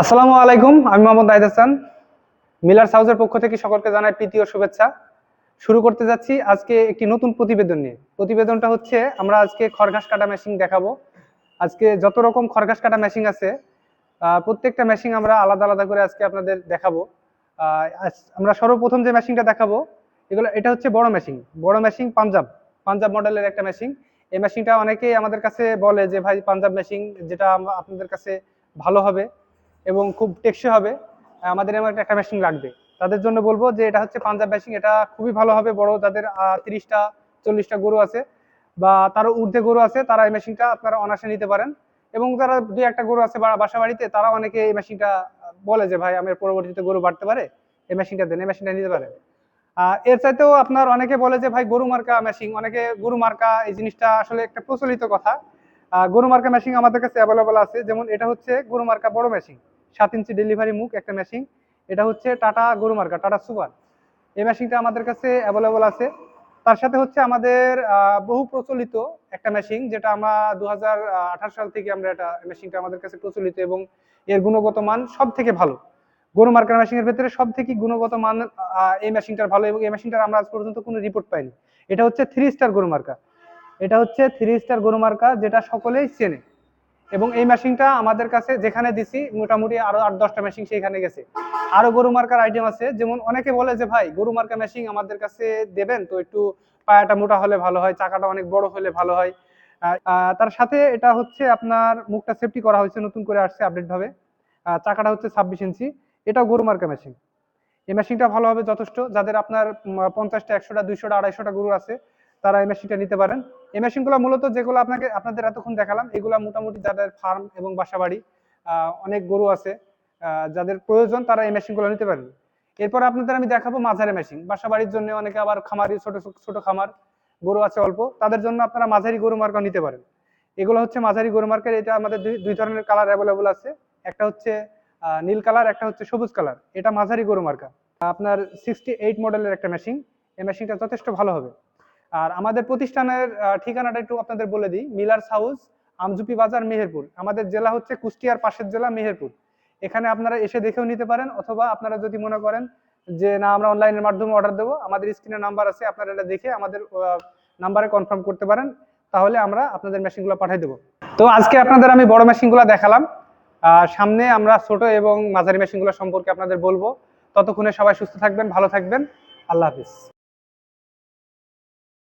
আসসালামু আলাইকুম, আমি মোহাম্মদ নাহিদ হাসান। মিলার হাউসের পক্ষ থেকে সকলকে জানাই প্রীতি ও শুভেচ্ছা। শুরু করতে যাচ্ছি আজকে একটি নতুন প্রতিবেদন নিয়ে। প্রতিবেদনটা হচ্ছে, আমরা আজকে খড়ঘাস কাটা মেশিন দেখাবো। আজকে যত রকম খড়ঘাস কাটা মেশিন আছে প্রত্যেকটা মেশিন আমরা আলাদা আলাদা করে আজকে আপনাদের দেখাবো। আমরা সর্বপ্রথম যে মেশিনটা দেখাবো, এগুলো, এটা হচ্ছে বড় মেশিন বড় মেশিন পাঞ্জাব। পাঞ্জাব মডেলের একটা মেশিন এই মেশিনটা অনেকেই আমাদের কাছে বলে যে, ভাই, পাঞ্জাব মেশিন যেটা আপনাদের কাছে ভালো হবে। এবং খুব টেকসই হবে। আমাদের এমন একটা- মেশিন লাগবে। তাদের জন্য বলব যে, এটা হচ্ছে পাঞ্জাব মেশিন এটা খুবই ভালো হবে। বড় যাদের তিরিশটা, চল্লিশটা গরু আছে বা তারও ঊর্ধ্বে গরু আছে, তারা এই মেশিনটা আপনারা অনায়াসে নিতে পারেন। এবং যারা দুই একটা গরু আছে বাসা বাড়িতে, তারা অনেকে এই মেশিনটা বলে যে, ভাই আমার পরবর্তীতে গরু বাড়তে পারে? এই মেশিনটা দেন, এই মেশিনটা নিতে পারে এর চাইতেও আপনার অনেকে বলে যে, ভাই, গরু মার্কা মেশিন অনেকে গরু মার্কা এই জিনিসটা আসলে একটা প্রচলিত কথা। গরু মার্কা মেশিন আমাদের কাছে অ্যাভেলেবল আছে। যেমন এটা হচ্ছে গরু মার্কা বড় মেশিন সাত ইঞ্চি ডেলিভারি মুখ, একটা মেশিন এটা হচ্ছে টাটা গরু মার্কা, টাটা সুপার। এই মেশিনটা আমাদের কাছে অ্যাভেলেবল আছে। তার সাথে হচ্ছে আমাদের বহু প্রচলিত একটা মেশিন যেটা আমরা দু সাল থেকে আমরা এটা মেশিনটা আমাদের কাছে প্রচলিত এবং এর গুণগত মান সব থেকে ভালো। গরু মার্কার মেশিনের ভেতরে সব থেকে গুণগত মান এই মেশিনটার ভালো এবং এই মেশিনটার আমরা আজ পর্যন্ত কোনো রিপোর্ট পাইনি। এটা হচ্ছে থ্রি স্টার গরু মার্কা। এটা হচ্ছে থ্রি স্টার গরু মার্কা, যেটা সকলেই চেনে। এবং এই মেশিনটা আমাদের কাছে যেখানে দিছি, মোটামুটি আরও আট, দশটা মেশিন সেইখানে গেছে। আরও গরু মার্কার আইটেম আছে, যেমন অনেকে বলে যে, ভাই, গরু মার্কা মেশিন আমাদের কাছে দেবেন তো একটু পায়াটা মোটা হলে ভালো হয়, চাকাটা অনেক বড় হলে ভালো হয়। তার সাথে এটা হচ্ছে আপনার মুখটা সেফটি করা হয়েছে, নতুন করে আসছে আপডেট ভাবে। চাকাটা হচ্ছে ছাব্বিশ ইঞ্চি, এটাও গরু মার্কা মেশিন এই মেশিনটা ভালো হবে যথেষ্ট, যাদের আপনার পঞ্চাশটা, একশোটা, দুইশোটা, আড়াইশোটা গরু আছে তারা এই মেশিনটা নিতে পারেন। এই মেশিনগুলো মূলত যেগুলো আপনাকে, আপনাদের এতক্ষণ দেখালাম, এগুলো মোটামুটি যাদের ফার্ম এবং বাসা বাড়ি অনেক গরু আছে যাদের প্রয়োজন তারা এই মেশিনগুলো নিতে পারেন। এরপর আপনাদের আমি দেখাবো মাঝারি মেশিন বাসা বাড়ির জন্য অনেকে আবার খামারি, ছোট ছোট খামার, গরু আছে অল্প, তাদের জন্য আপনারা মাঝারি গরু মার্কা নিতে পারেন। এগুলো হচ্ছে মাঝারি গরু মার্কের এটা আমাদের দুই ধরনের কালার অ্যাভেলেবল আছে। একটা হচ্ছে নীল কালার একটা হচ্ছে সবুজ কালার এটা মাঝারি গরু মার্কা আপনার সিক্সটি এইট মডেলের একটা মেশিন এই মেশিনটা যথেষ্ট ভালো হবে। আর আমাদের প্রতিষ্ঠানের ঠিকানাটা একটু আপনাদের বলে দিই। মিলার্স হাউস, আমজুপি বাজার, মেহেরপুর। আমাদের জেলা হচ্ছে কুষ্টিয়ার পাশের জেলা, মেহেরপুর। এখানে আপনারা এসে দেখেও নিতে পারেন, অথবা আপনারা যদি মনে করেন যে, না, আমরা অনলাইনের মাধ্যমে অর্ডার দেবো আমাদের স্ক্রিনে নাম্বার আছে, আপনারা এটা দেখে আমাদের নাম্বারে কনফার্ম করতে পারেন। তাহলে আমরা আপনাদের মেশিনগুলো পাঠিয়ে দেবো। তো আজকে আপনাদের আমি বড় মেশিনগুলো দেখালাম। সামনে আমরা ছোট এবং মাঝারি মেশিনগুলো সম্পর্কে আপনাদের বলব। ততক্ষণে সবাই সুস্থ থাকবেন, ভালো থাকবেন। আল্লাহ হাফিজ।